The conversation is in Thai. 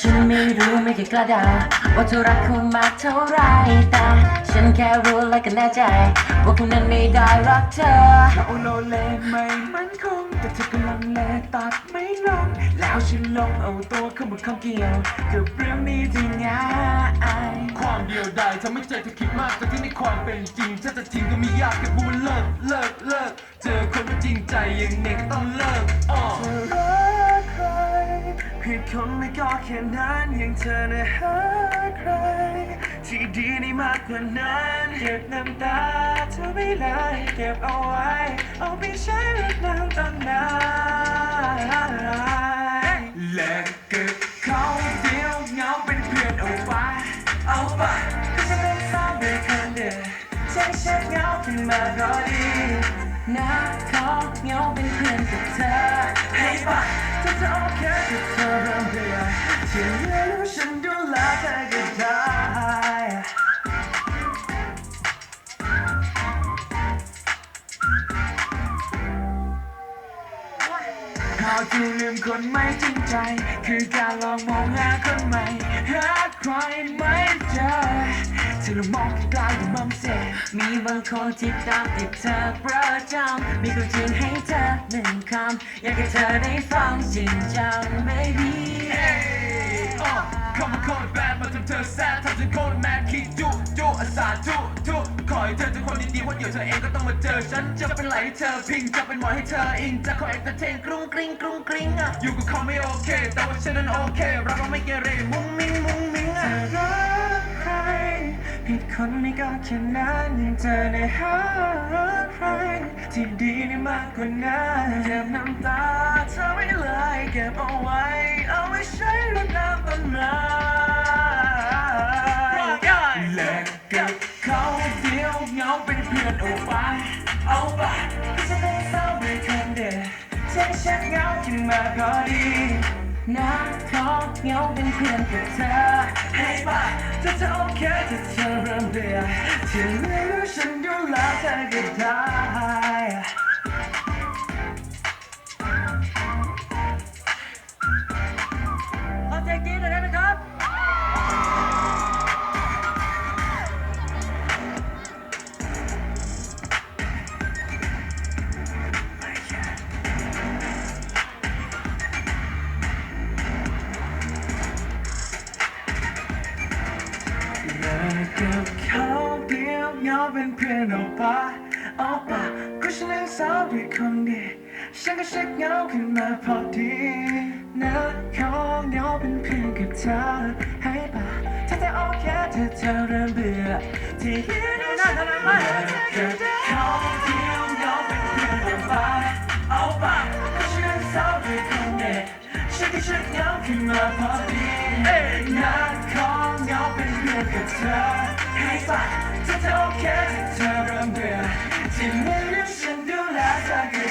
ฉันไม่รู้ไม่เคยกระดาว่าเธอรักเขามากเท่าไรแต่ฉันแค่รู้และก็แน่ใจ ว่าคนนั้นไม่ได้รักเธอเราโลเลไม่มันคง แต่เธอกำลังเลตัดไม่ลง แล้วฉันลงเอาตัวเข้ามาข้องเกี่ยวกับเรื่องนี้ที่ง่ายความเดียวดายทำให้ใจเธอคิดมากแต่ที่ในความเป็นจริงถ้าจะทิ้งก็ไม่ยากแค่พูดเลิกเลิกเลิกเจอคนไม่จริงใจย่างนี้ก็ต้องเลิกอ้อ ผิดคนไม่ก็แค่นั้นยังเธอนะหาใคร ที่ดีได้มากกว่านั้นเก็บน้ำตาเธอไม่เลยเก็บเอาไว้ เอาไปใช้รดน้ำตอนไหนและเกิดเขาเดียวเหงาเป็นเพื่อนเอาไปเอาไปก็จะเป็นสาวด้วยคนเดียวใช้เช็ดเหงาขึ้นมาก็ดี นะขอเงาเป็นเพื่อนกับเธอให้ไปถ้าจะโอเคกับเธอเริ่มเบื่อที่เหลือรู้ฉันดูแลเธอก็ได้เขาจะลืมคนไม่จริงใจ คือการลองมองหาคนใหม่หาใครไม่เจอเธอลองมองไกลๆดูมันเสีย มีบางคนที่ตามติดเธอประจำมีคนจริงให้เธอหนึ่งคำ อยากให้เธอได้ฟังจริงจัง baby อ้อเข้ามาโคตรแบดมาทำเธอแซดทำฉันโคตรแมดคิดจุจุอาสาจุจุขอให้เธอเจอคนดีๆวันเดียวเธอเองก็ต้องมาเจอฉันจะเป็นไหลให้เธอพิงจะเป็นหมอให้เธออิงจะคอยเอนเตอร์เทนกรุ้งกริ้งกรุ้งกริ้งอะอยู่กับเขาไม่โอเค แต่ว่าฉันนั้นโอเครักเราไม่เกเรมุ้งมิ้งมุ้งมิ้ง คนไม่ก็แค่นั้นยังเธอได้หาใครที่ดีได้มากกว่านั้นเก็บน้ำตาเธอไว้เลยเก็บเอาไว้ เอาไว้ใช้รดน้ำต้นไม้และกับเขาเดียวเหงาเป็นเพื่อนเอาไปเอาไปก็จะได้เศร้าด้วยคนเดียวเช็คเช็คเหงาขึ้นมาก็ดี นะขอเหงาเป็นเพื่อนกับเธอให้ไปถ้าเธอโอเคจะเธอเริ่มเบื่อที่เหลือรู้ฉันดูแลเธอก็ได้ กับเขาเดียวเหงาเป็นเพื่อนเอาไปเอาไปก็ฉันเองสาวด้วยคนเดียวฉันก็เช็คเงาขึ้นมาพอดีนะขอเหงาเป็นเพื่อนกับเธอให้ไปถ้าเธอโอเคถ้าเธอเริ่มเบื่อที่ยืนอยู่นั่นกับเขาเดียวเหงาเป็นเพื่อนเอาไปเอาปก็ อให้ไปฉันจะโอเคเธอเริ่มเบื่อที่ไม่เลือกฉันดูแลเธอ